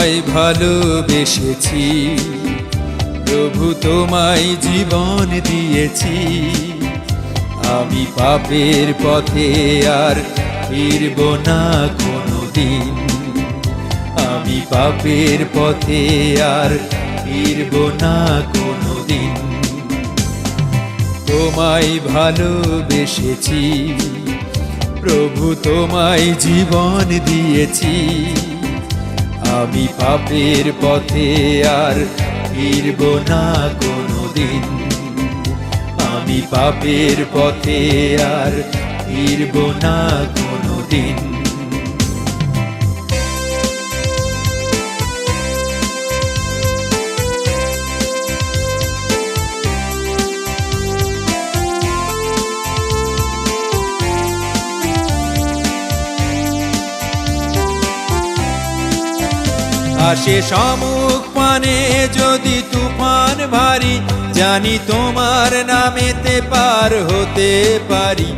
তোমায় ভালোবেসেছি। প্রভু তোমায় জীবন দিয়েছি। আমি পাপের পথে আর ফিরব না কোনো দিন আমি পাপের পথে আর ফিরব না কোনো দিন তোমায় ভালোবেসেছি। প্রভু তোমায় জীবন দিয়েছি। আমি পাপের পথে আর ফিরব না কোনো দিন আমি পাপের পথে আর ফিরব না কোনো আসে সমুখ পানে যদি তুফান ভারী, জানি তোমার নামেতে পার হতে পারি।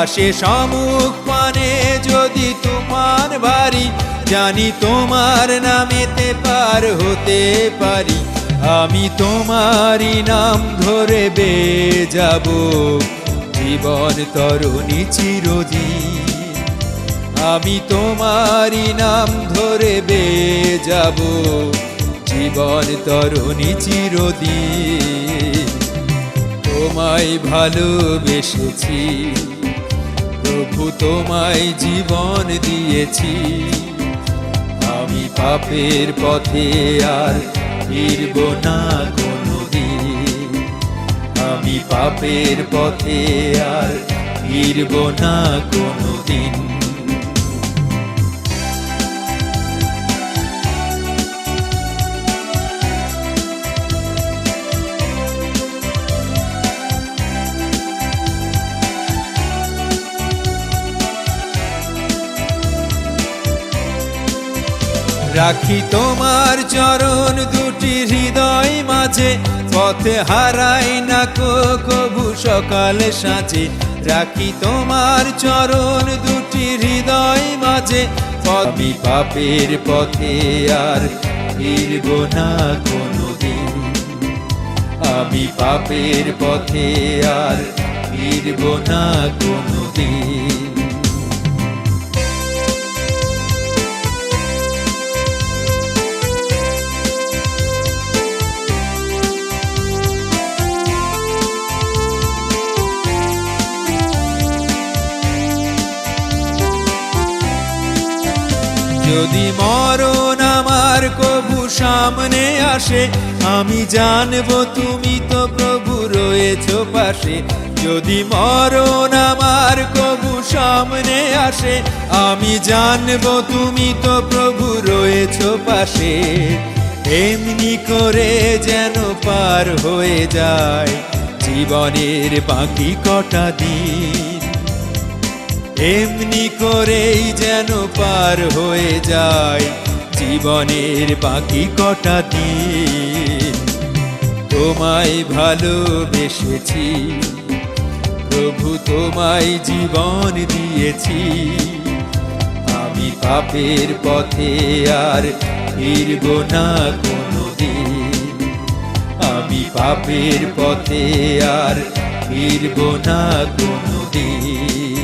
আসে সমুখ পানে যদি তুফান ভারী, জানি তোমার নামেতে পার হতে পারি। আমি তোমারই নাম ধরে বে যাব, জীবন তরুণী চিরদিন আমি তোমারই নাম ধরে বে যাব। জীবন তরুণী চিরদিন। তোমায় ভালোবেসেছি, প্রভু তোমায় জীবন দিয়েছি। আমি পাপের পথে আর ফিরব না কোনো দিন আমি পাপের পথে আর ফিরব না কোনো রাখি তোমার চরণ দুটি হৃদয় মাঝে। পথে হারাই না কবু সকালে সাঁচে রাখি তোমার চরণ দুটি হৃদয় মাঝে। আমি পাপের পথে আর ফিরব না কোনো দিন আমি পাপের পথে আর ফিরব না কোনো যদি মরণ আমার কবু সামনে আসে, আমি জানব তুমি তো প্রভু রয়েছ পাশে। যদি মরণ আমার কবু সামনে আসে, আমি জানব তুমি তো প্রভু রয়েছ পাশে। এমনি করে যেন পার হয়ে যায় জীবনের বাকি কটা দিন। এমনি করেই যেন পার হয়ে যায় জীবনের বাকি কটা দিন। তোমায় ভালোবেসেছি, প্রভু তোমায় জীবন দিয়েছি। আমি পাপের পথে আর ফিরব না কোনো দিন আমি পাপের পথে আর ফিরব না কোনো দিন